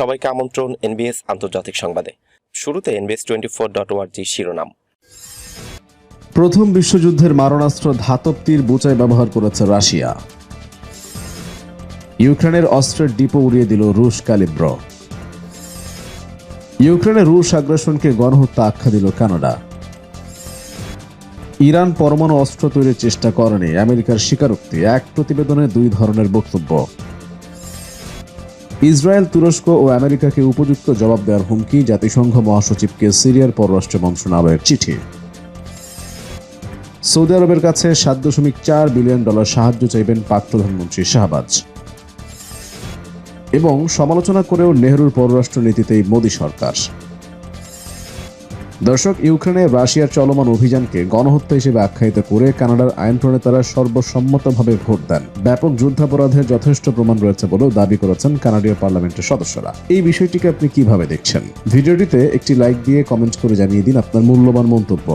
সবাইকে আমন্ত্রণ এনবিএস আন্তর্জাতিক সংবাদে। শুরুতে এনবিএস টোয়েন্টি ফোর ডট ওয়ার্জি শিরোনাম। প্রথম বিশ্বযুদ্ধের মারণাস্ত্র ধাতব তীর বোচায় ব্যবহার করেছে রাশিয়া। ইউক্রেনের অস্ত্রের ডিপো উড়িয়ে দিল রুশ ক্যালিব্র। ইউক্রেনে রুশ আগ্রাসনকে গণহত্যা আখ্যা দিল কানাডা। ইরান পরমাণু অস্ত্র তৈরির চেষ্টা করেনি আমেরিকার স্বীকারোক্তি, এক প্রতিবেদনে দুই ধরনের বক্তব্য। ইসরায়েল, তুরস্ক ও আমেরিকাকে উপযুক্ত জবাব দেওয়ার হুমকি জাতিসংঘ মহাসচিবকে সিরিয়ার পররাষ্ট্র মন্ত্রণালয়ের চিঠি। সৌদি আরবের কাছে সাত দশমিক চার বিলিয়ন ডলার সাহায্য চাইবেন পাক প্রধানমন্ত্রী শাহবাজ। এবং সমালোচনা করেও নেহরুর পররাষ্ট্র নীতিতেই মোদী সরকার। দর্শক ইউক্রেনে রাশিয়ার চলমান অভিযানকে গণহত্যা হিসেবে আখ্যায়িত করে কানাডার আইন প্রণেতারা সর্বসম্মতভাবে ভোট দেন। ব্যাপক যুদ্ধাপরাধের যথেষ্ট প্রমাণ রয়েছে বলেও দাবি করেছেন কানাডীয় পার্লামেন্টের সদস্যরা। এই বিষয়টিকে আপনি কীভাবে দেখছেন? ভিডিওটিতে একটি লাইক দিয়ে কমেন্ট করে জানিয়ে দিন আপনার মূল্যবান মন্তব্য।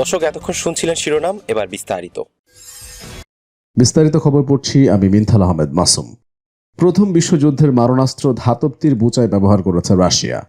দর্শক এতক্ষণ শুনছিলেন শিরোনাম এবার বিস্তারিত। বিস্তারিত খবর পড়ছি আমি মিনথাল আহমেদ মাসুম। প্রথম বিশ্বযুদ্ধের মারণাস্ত্র ধাতব তীর বুচায় ব্যবহার করেছে রাশিয়া।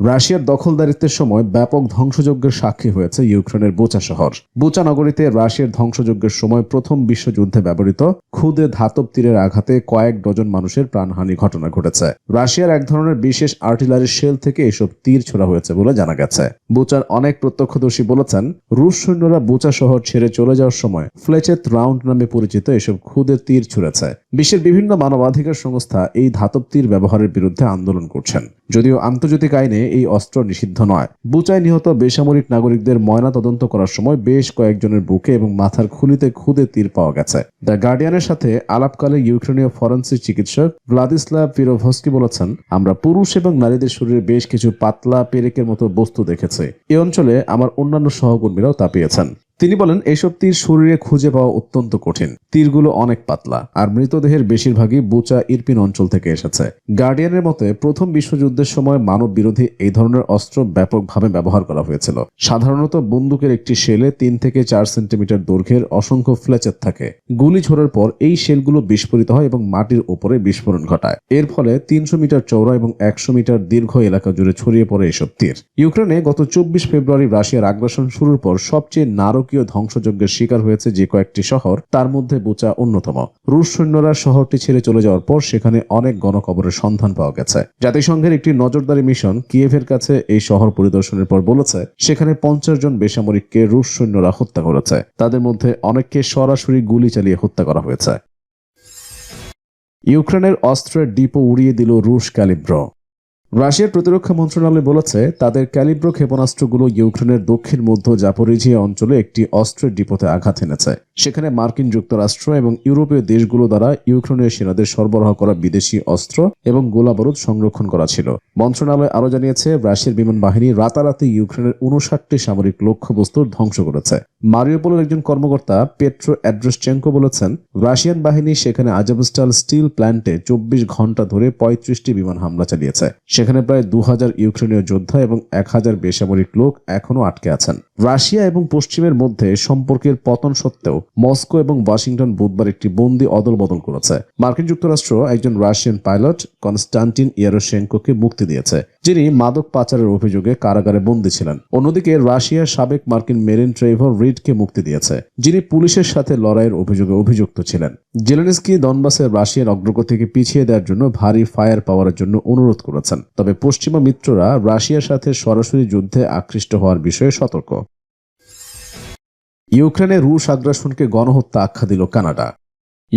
রাশিয়ার দখলদারিত্বের সময় ব্যাপক ধ্বংসযজ্ঞের সাক্ষী হয়েছে ইউক্রেনের বোচা শহর। বোচা নগরীতে রাশিয়ার ধ্বংসযজ্ঞের সময় প্রথম বিশ্বযুদ্ধে ব্যবহৃত ক্ষুদে ধাতব তীরের আঘাতে কয়েক ডজন মানুষের প্রাণহানি ঘটনা ঘটেছে। রাশিয়ার এক ধরনের বিশেষ আর্টিলারি শেল থেকে এসব তীর ছোড়া হয়েছে বলে জানা গেছে। বোচার অনেক প্রত্যক্ষদর্শী বলেছেন, রুশ সৈন্যরা বোচা শহর ছেড়ে চলে যাওয়ার সময় ফ্লেচেত রাউন্ড নামে পরিচিত এসব ক্ষুদে তীর ছুড়েছে। বিশ্বের বিভিন্ন মানবাধিকার সংস্থা এই ধাতব তীর ব্যবহারের বিরুদ্ধে আন্দোলন করছেন। যদিও আন্তর্জাতিক আইনে এই অস্ত্র নিষিদ্ধ নয়। বুচায় নিহত বেসামরিক নাগরিকদের ময়না তদন্ত করার সময় বেশ কয়েকজনের বুকে এবং মাথার খুলিতে খুদে তীর পাওয়া গেছে। দ্য গার্ডিয়ানের সাথে আলাপকালে ইউক্রেনীয় ফরেন্সিক চিকিৎসক ভ্লাদিস্লাভ পিরোভস্কি বলেছেন, আমরা পুরুষ এবং নারীদের শরীরে বেশ কিছু পাতলা পেরেকের মতো বস্তু দেখেছি। এ অঞ্চলে আমার অন্যান্য সহকর্মীরাও তা পেয়েছেন। তিনি বলেন এসব তীর শরীরে খুঁজে পাওয়া অত্যন্ত কঠিন। তীরগুলো অনেক পাতলা, আর মৃতদেহের বেশিরভাগই বুচা ইরপিন অঞ্চল থেকে এসেছে। গার্ডিয়ানের মতে, প্রথম বিশ্বযুদ্ধের সময় মানব বিরোধী এই ধরনের অস্ত্র ব্যাপকভাবে ব্যবহার করা হয়েছিল। সাধারণত বন্দুকের একটি শেলে তিন থেকে চার সেন্টিমিটার দৈর্ঘ্যের অসংখ্য ফ্লেচের থাকে। গুলি ছোড়ার পর এই শেলগুলো বিস্ফোরিত হয় এবং মাটির উপরে বিস্ফোরণ ঘটায়। এর ফলে তিনশো মিটার চৌড়া এবং একশো মিটার দীর্ঘ এলাকা জুড়ে ছড়িয়ে পড়ে এসব তীর। ইউক্রেনে গত চব্বিশ ফেব্রুয়ারি রাশিয়ার আগ্রাসন শুরুর পর সবচেয়ে নারকীয় ধ্বংসযজ্ঞের শিকার হয়েছে যে কয়েকটি শহর, তার মধ্যে বুচা অন্যতম। রুশ সৈন্যরা শহরটি ছেড়ে চলে যাওয়ার পর সেখানে অনেক গণকবরের সন্ধান পাওয়া গেছে। জাতিসংঘের একটি নজরদারি মিশন কিয়েভের কাছে এই শহর পরিদর্শনের পর বলেছে, সেখানে পঞ্চাশ জন বেসামরিককে রুশ সৈন্যরা হত্যা করেছে। তাদের মধ্যে অনেককে সরাসরি গুলি চালিয়ে হত্যা করা হয়েছে। ইউক্রেনের অস্ত্রের ডিপো উড়িয়ে দিল রুশ ক্যালিব্র। রাশিয়ার প্রতিরক্ষা মন্ত্রণালয় বলেছে, তাদের ক্যালিব্রো ক্ষেপণাস্ত্রগুলো ইউক্রেনের দক্ষিণ, মধ্য জাপোরিজিয়া অঞ্চলে একটি অস্ত্রের ডিপোতে আঘাত এনেছে। সেখানে মার্কিন যুক্তরাষ্ট্র এবং ইউরোপীয় দেশগুলো দ্বারা ইউক্রেনের সেনাদের সরবরাহ করা বিদেশি অস্ত্র এবং গোলাবারুদ সংরক্ষণ করা ছিল। মন্ত্রণালয় আরও জানিয়েছে, রাশিয়ার বিমান বাহিনী রাতারাতি ইউক্রেনের উনষাটটি সামরিক লক্ষ্যবস্তুর ধ্বংস করেছে। মারিওপোলের একজন কর্মকর্তা, পেট্রো অ্যাড্রেসচেঙ্কো বলেছেন, রাশিয়ান বাহিনী সেখানে আজাবস্টাল স্টিল প্ল্যান্টে চব্বিশ ঘণ্টা ধরে পঁয়ত্রিশটি বিমান হামলা চালিয়েছে। সেখানে প্রায় দু হাজার ইউক্রেনীয় যোদ্ধা এবং এক হাজার বেসামরিক লোক এখনও আটকে আছেন। রাশিয়া এবং পশ্চিমের মধ্যে সম্পর্কের পতন সত্ত্বেও মস্কো এবং ওয়াশিংটন বুধবার একটি বন্দি অদল বদল করেছে। মার্কিন যুক্তরাষ্ট্র একজন রাশিয়ান পাইলট কনস্টান্টিন ইয়ারোশেঙ্কোকে মুক্তি দিয়েছে, যিনি মাদক পাচারের অভিযোগে কারাগারে বন্দী ছিলেন। অন্যদিকে রাশিয়ার সাবেক মার্কিন মেরিন ট্রেভর রিডকে মুক্তি দিয়েছে, যিনি পুলিশের সাথে লড়াইয়ের অভিযোগে অভিযুক্ত ছিলেন। জেলেনস্কি দনবাসের রাশিয়ার অগ্রগতিকে পিছিয়ে দেওয়ার জন্য ভারী ফায়ার পাওয়ারের জন্য অনুরোধ করেছেন। তবে পশ্চিমা মিত্ররা রাশিয়ার সাথে সরাসরি যুদ্ধে আকৃষ্ট হওয়ার বিষয়ে সতর্ক। ইউক্রেনে রুশ আগ্রাসনকে গণহত্যা আখ্যা দিল কানাডা।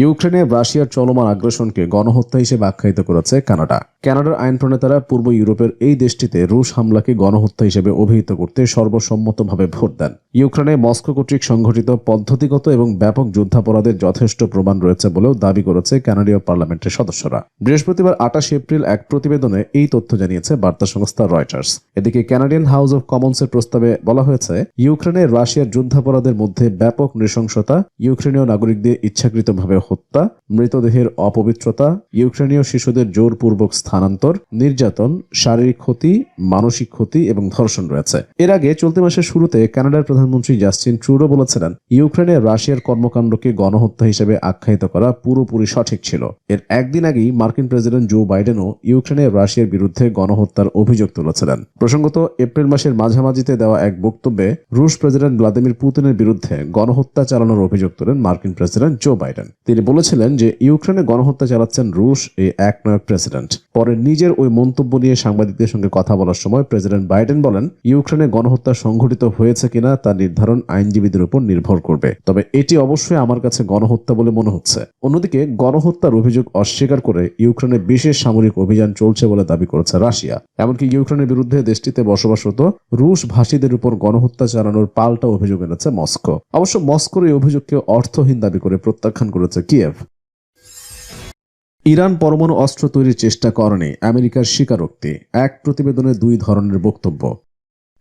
ইউক্রেনে রাশিয়ার চলমান আগ্রাসনকে গণহত্যা হিসেবে আখ্যায়িত করেছে কানাডা। কানাডার আইন প্রণেতারা পূর্ব ইউরোপের এই দেশটিতে রুশ হামলাকে গণহত্যা হিসেবে অভিহিত করতে সর্বসম্মতভাবে ভোট দেন। ইউক্রেনে মস্কো কর্তৃক সংঘটিত পদ্ধতিগত এবং ব্যাপক যুদ্ধাপরাধের যথেষ্ট প্রমাণ রয়েছে বলেও দাবি করেছে কানাডীয় পার্লামেন্টের সদস্যরা। বৃহস্পতিবার আটাশ এপ্রিল এক প্রতিবেদনে এই তথ্য জানিয়েছে বার্তা সংস্থা রয়টার্স। এদিকে কানাডিয়ান হাউস অব কমন্সের প্রস্তাবে বলা হয়েছে, ইউক্রেনে রাশিয়ার যুদ্ধাপরাধের মধ্যে ব্যাপক নৃশংসতা ইউক্রেনীয় নাগরিকদের ইচ্ছাকৃতভাবে হত্যা, মৃতদেহের অপবিত্রতা, ইউক্রেনীয় শিশুদের জোরপূর্বক স্থানান্তর, নির্যাতন, শারীরিক ক্ষতি, মানসিক ক্ষতি এবং ধর্ষণ রয়েছে। এর আগে চলতি মাসের শুরুতে কানাডার প্রধানমন্ত্রী জাস্টিন ট্রুডো বলেছিলেন, ইউক্রেনে রাশিয়ার কর্মকাণ্ডকে গণহত্যা হিসেবে আখ্যায়িত করা পুরোপুরি সঠিক ছিল। এর একদিন আগেই মার্কিন প্রেসিডেন্ট জো বাইডেনও ইউক্রেনে রাশিয়ার বিরুদ্ধে গণহত্যার অভিযোগ তুলেছিলেন। প্রসঙ্গত, এপ্রিল মাসের মাঝামাঝিতে দেওয়া এক বক্তব্যে রুশ প্রেসিডেন্ট ভ্লাদিমির পুতিনের বিরুদ্ধে গণহত্যা চালানোর অভিযোগ তোলেন মার্কিন প্রেসিডেন্ট জো বাইডেন। তিনি বলেছিলেন যে ইউক্রেনে গণহত্যা চালাচ্ছেন রুশ এই একনায়ক প্রেসিডেন্ট। পরে নিজের ওই মন্তব্য নিয়ে সাংবাদিকদের সঙ্গে কথা বলার সময় প্রেসিডেন্ট বাইডেন বলেন, ইউক্রেনে গণহত্যা সংঘটিত হয়েছে কিনা তা নির্ধারণ আইনজীবীদের উপর নির্ভর করবে। তবে এটি অবশ্যই আমার কাছে গণহত্যা বলে মনে হচ্ছে। অন্যদিকে, গণহত্যার অভিযোগ অস্বীকার করে ইউক্রেনে বিশেষ সামরিক অভিযান চলছে বলে দাবি করেছে রাশিয়া। এমনকি ইউক্রেনের বিরুদ্ধে দেশটিতে বসবাসরত রুশ ভাষীদের উপর গণহত্যা চালানোর পাল্টা অভিযোগ এনেছে মস্কো। অবশ্য মস্কোর এই অভিযোগকে অর্থহীন দাবি করে প্রত্যাখ্যান করেছে কিয়েভ। ইরান পরমাণু অস্ত্র তৈরির চেষ্টা করেনি, আমেরিকার স্বীকারোক্তি, এক প্রতিবেদনে দুই ধরনের বক্তব্য।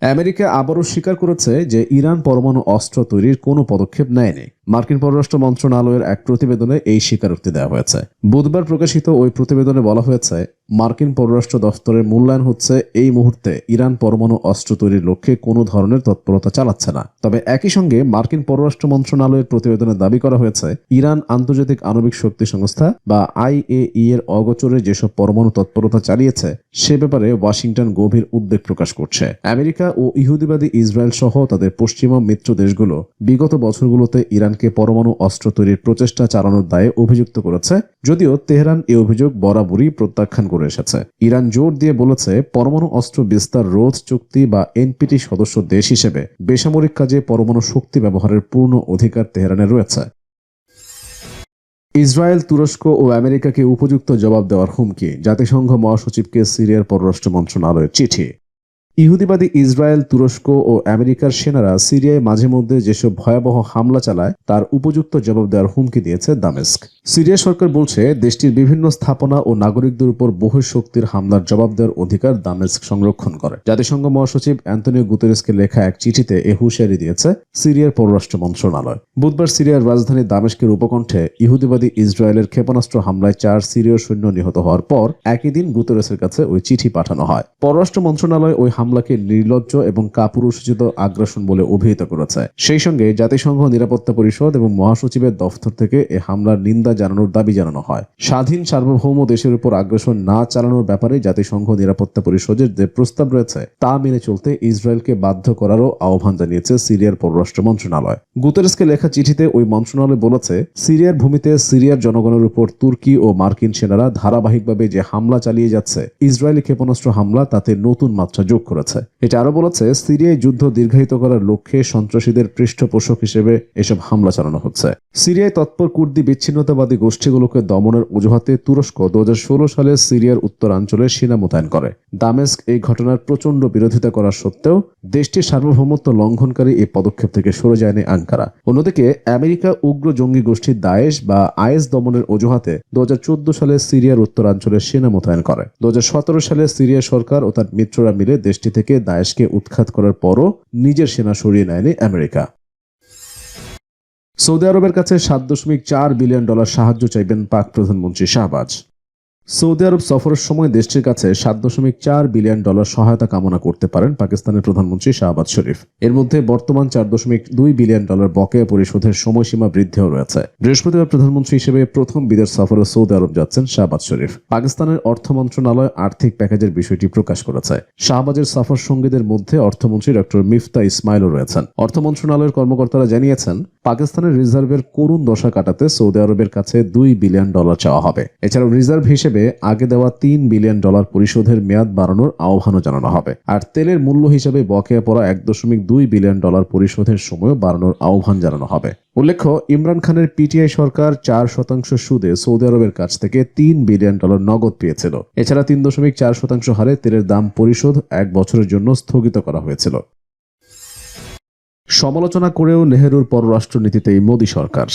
আমেরিকা আবারও স্বীকার করেছে যে ইরান পরমাণু অস্ত্র তৈরির কোনো পদক্ষেপ নেয়নি। মার্কিন পররাষ্ট্র মন্ত্রণালয়ের এক প্রতিবেদনে এই স্বীকারোক্তি দেওয়া হয়েছে। বুধবার প্রকাশিত ওই প্রতিবেদনে বলা হয়েছে মার্কিন পররাষ্ট্র দফতরের মূল্যায়ন হচ্ছে, এই মুহূর্তে ইরান পরমাণু অস্ত্র তৈরির লক্ষ্যে কোনো ধরনের তৎপরতা চালাচ্ছে না। তবে একই সঙ্গে মার্কিন পররাষ্ট্র মন্ত্রণালয়ের প্রতিবেদনে দাবি করা হয়েছে, ইরান আন্তর্জাতিক আণবিক শক্তি সংস্থা বা আইএই এর অগোচরে যেসব পরমাণু তৎপরতা চালিয়েছে, সে ব্যাপারে ওয়াশিংটন গভীর উদ্বেগ প্রকাশ করছে। আমেরিকা ও ইহুদিবাদী ইসরায়েল সহ তাদের পশ্চিমা মিত্র দেশগুলো বিগত বছরগুলোতে ইরানকে পরমাণু অস্ত্র তৈরির প্রচেষ্টা চালানোর দায়ে অভিযুক্ত করেছে, যদিও তেহরান এই অভিযোগ বরাবরই প্রত্যাখ্যান করে এসেছে। ইরান জোর দিয়ে বলেছে, পরমাণু অস্ত্র বিস্তার রোধ চুক্তি বা এনপিটি সদস্য দেশ হিসেবে বেসামরিক কাজে পরমাণু শক্তি ব্যবহারের পূর্ণ অধিকার তেহরানের রয়েছে। ইসরায়েল, তুরস্ক ও আমেরিকাকে উপযুক্ত জবাব দেওয়ার হুমকি। জাতিসংঘ মহাসচিবকে সিরিয়ার পররাষ্ট্র মন্ত্রণালয়ের চিঠি। ইহুদিবাদী ইসরায়েল, তুরস্ক ও আমেরিকার সেনারা সিরিয়ায় মাঝে মধ্যে যেসব ভয়াবহ হামলা চালায়, তার উপযুক্ত জবাব দেওয়ার হুমকি দিয়েছে দামেস্ক। সিরিয়া সরকার বলছে, দেশটির বিভিন্ন স্থাপনা ও নাগরিকদের উপর বহু শক্তির হামলার জবাব দেওয়ার অধিকার দামেস্ক সংরক্ষণ করে। জাতিসংঘ মহাসচিব অ্যান্টনিও গুতেরেসকে লেখা এক চিঠিতে এ হুঁশিয়ারি দিয়েছে সিরিয়ার পররাষ্ট্র মন্ত্রণালয়। বুধবার সিরিয়ার রাজধানী দামেস্কের উপকণ্ঠে ইহুদিবাদী ইসরায়েলের ক্ষেপণাস্ত্র হামলায় চার সিরীয় সৈন্য নিহত হওয়ার পর একই দিন গুতেরেসের কাছে ওই চিঠি পাঠানো হয়। পররাষ্ট্র মন্ত্রণালয় ওই হামলাকে নির্লজ্জ এবং কাপুরুষোচিত আগ্রাসন বলে অভিহিত করেছে। সেই সঙ্গে জাতিসংঘ নিরাপত্তা পরিষদ এবং মহাসচিবের দফতর থেকে এ হামলার নিন্দা জানানোর দাবি জানানো হয়। স্বাধীন, সার্বভৌম দেশের উপর আগ্রাসন না চালানোর ব্যাপারে জাতিসংঘ নিরাপত্তা পরিষদের যে প্রস্তাব রয়েছে, তা মেনে চলতে ইসরায়েলকে বাধ্য করারও আহ্বান জানিয়েছে সিরিয়ার পররাষ্ট্র মন্ত্রণালয়। গুতেরেসকে লেখা চিঠিতে ওই মন্ত্রণালয় বলেছে, সিরিয়ার ভূমিতে সিরিয়ার জনগণের উপর তুর্কি ও মার্কিন সেনারা ধারাবাহিকভাবে যে হামলা চালিয়ে যাচ্ছে, ইসরায়েলি ক্ষেপণাস্ত্র হামলা তাতে নতুন মাত্রা যোগ করেছে। এটা আরও বলেছে, সিরিয়ায় যুদ্ধ দীর্ঘায়িত করার লক্ষ্যে সন্ত্রাসীদের পৃষ্ঠপোষক হিসেবে এসব হামলা চালানো হচ্ছে। সিরিয়ায় তৎপর কুর্দি বিচ্ছিন্নতাবাদী গোষ্ঠীগুলোকে দমনের অজুহাতে তুরস্ক দু সালে সিরিয়ার উত্তরাঞ্চলে সেনা মোতায়েন করে। দামেস্ক এই ঘটনার প্রচণ্ড বিরোধিতা করা সত্ত্বেও দেশটির সার্বভৌমত্ব লঙ্ঘনকারী এই পদক্ষেপ থেকে সরে যায়নি আঙ্কারা। অন্যদিকে, আমেরিকা উগ্র জঙ্গি গোষ্ঠী দায়েশ বা আইএস দমনের অজুহাতে দু হাজার চোদ্দ সালে সিরিয়ার উত্তরাঞ্চলে সেনা মোতায়েন করে। দু হাজার সতেরো সালে সিরিয়া সরকার ও তার মিত্ররা মিলে দেশটি থেকে দায়েশকে উৎখাত করার পরও নিজের সেনা সরিয়ে নেয়নি আমেরিকা। সৌদি আরবের কাছে সাত দশমিক চার বিলিয়ন ডলার সাহায্য চাইবেন পাক প্রধানমন্ত্রী শাহবাজ। সৌদি আরব সফরের সময় দেশটির কাছে সাত দশমিক চার বিলিয়ন ডলার সহায়তা কামনা করতে পারেন পাকিস্তানের প্রধানমন্ত্রী শাহবাজ শরীফ। এর মধ্যে বর্তমান চার দশমিক দুই বিলিয়ন ডলার বকেয়া পরিশোধের সময়সীমা বৃদ্ধিও রয়েছে। বৃহস্পতিবার প্রধানমন্ত্রী হিসেবে প্রথম বিদেশ সফরে সৌদি আরব যাচ্ছেন শাহবাজ শরীফ। পাকিস্তানের অর্থ মন্ত্রণালয় আর্থিক প্যাকেজের বিষয়টি প্রকাশ করেছে। শাহবাজের সফর সঙ্গীদের মধ্যে অর্থমন্ত্রী ডক্টর মিফতা ইসমাইলও রয়েছেন। অর্থ মন্ত্রণালয়ের কর্মকর্তারা জানিয়েছেন পাকিস্তানের রিজার্ভের করুণ দশা কাটাতে সৌদি আরবের কাছে দুই বিলিয়ন ডলার চাওয়া হবে। এছাড়াও রিজার্ভ হিসেবে আগে দেওয়া তিন বিলিয়ন ডলার পরিশোধের মেয়াদ বাড়ানোর আহ্বানও জানানো হবে। আর তেলের মূল্য হিসেবে বকেয়া পড়া এক দশমিক দুই বিলিয়ন ডলার পরিশোধের সময়ও বাড়ানোর আহ্বান জানানো হবে। উল্লেখ্য, ইমরান খানের পিটিআই সরকার চার শতাংশ সুদে সৌদি আরবের কাছ থেকে তিন বিলিয়ন ডলার নগদ পেয়েছিল। এছাড়া তিন দশমিক চার শতাংশ হারে তেলের দাম পরিশোধ এক বছরের জন্য স্থগিত করা হয়েছিল। সমালোচনা করেও নেহেরুর পররাষ্ট্রনীতিতেই মোদী সরকার।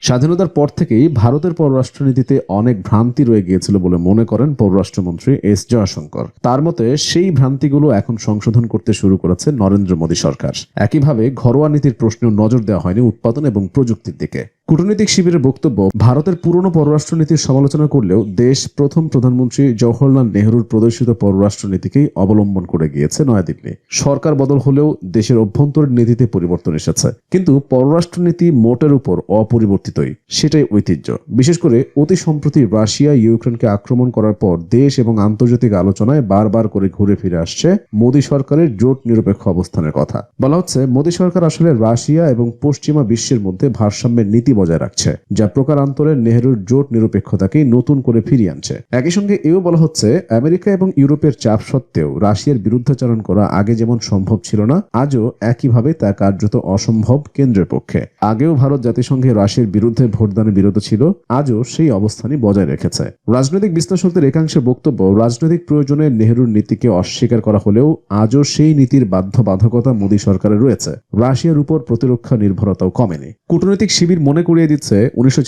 স্বাধীনতার পর থেকেই ভারতের পররাষ্ট্রনীতিতে অনেক ভ্রান্তি রয়ে গিয়েছিল বলে মনে করেন পররাষ্ট্রমন্ত্রী এস জয়শঙ্কর। তার মতে, সেই ভ্রান্তিগুলো এখন সংশোধন করতে শুরু করেছে নরেন্দ্র মোদী সরকার। একইভাবে ঘরোয়া নীতির প্রশ্নেও নজর দেওয়া হয়নি উৎপাদন এবং প্রযুক্তির দিকে। কূটনৈতিক শিবিরের বক্তব্য, ভারতের পুরনো পররাষ্ট্রনীতির সমালোচনা করলেও দেশ প্রথম প্রধানমন্ত্রী জওহরলাল নেহরুর প্রদর্শিত পররাষ্ট্রনীতিকেই অবলম্বন করে গিয়েছে নয়াদিল্লি। সরকার বদল হলেও দেশের অভ্যন্তরীণ নীতিতে পরিবর্তন এসেছে। কিন্তু পররাষ্ট্রনীতি মোটের উপর অপরিবর্তিতই, সেটাই ঐতিহ্য। বিশেষ করে অতি সম্প্রতি রাশিয়া ইউক্রেনকে আক্রমণ করার পর দেশ এবং আন্তর্জাতিক আলোচনায় বারবার করে ঘুরে ফিরে আসছে মোদী সরকারের জোট নিরপেক্ষ অবস্থানের কথা। বলা হচ্ছে, মোদী সরকার আসলে রাশিয়া এবং পশ্চিমা বিশ্বের মধ্যে ভারসাম্যের নীতি বজায় রাখছে, যা প্রকারান্তরে নেহরুর জোট নিরপেক্ষতাকেই নতুন করে ফিরিয়ে আনছে। একই সঙ্গে এও বলা হচ্ছে, আমেরিকা এবং ইউরোপের চাপ সত্ত্বেও রাশিয়ার বিরুদ্ধাচরণ করা আগে যেমন সম্ভব ছিল না, আজও একইভাবে তা কার্যত অসম্ভব কেন্দ্রের পক্ষে। আগেও ভারত জাতিসংঘে রাশিয়ার বিরুদ্ধে ভোটদানে বিরত ছিল, আজও সেই অবস্থানই বজায় রেখেছে। রাজনৈতিক বিশ্লেষকদের একাংশের বক্তব্য, রাজনৈতিক প্রয়োজনে নেহরুর নীতিকে অস্বীকার করা হলেও আজও সেই নীতির বাধ্যবাধকতা মোদী সরকারের রয়েছে। রাশিয়ার উপর প্রতিরক্ষা নির্ভরতাও কমেনি। কূটনৈতিক শিবির মনে করিয়ে দিচ্ছে, উনিশশো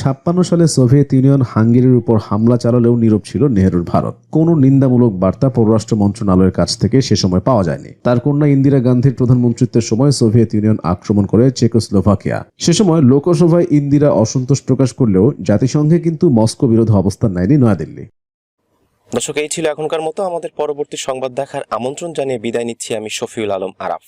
সালে সোভিয়েত ইউনিয়ন হাঙ্গেরির উপর হামলা চালালেও নীরব ছিল নেহরুর ভারত। কোনো নিন্দামূলক বার্তা পররাষ্ট্র মন্ত্রণালয়ের কাছ থেকে সে সময় পাওয়া যায়নি। তার কন্যা ইন্দিরা গান্ধীর প্রধানমন্ত্রিত্বের সময় সোভিয়েত ইউনিয়ন আক্রমণ করে চেকোস্লোভাকিয়া। সে সময় লোকসভায় ইন্দিরা অসন্তোষ প্রকাশ করলেও জাতিসংঘে কিন্তু মস্কো বিরোধী অবস্থান নেয়নি নয়াদিল্লি। দর্শক, এই ছিল এখনকার মতো। আমাদের পরবর্তী সংবাদ দেখার আমন্ত্রণ জানিয়ে বিদায় নিচ্ছি আমি শফিউল আলম আরাফ।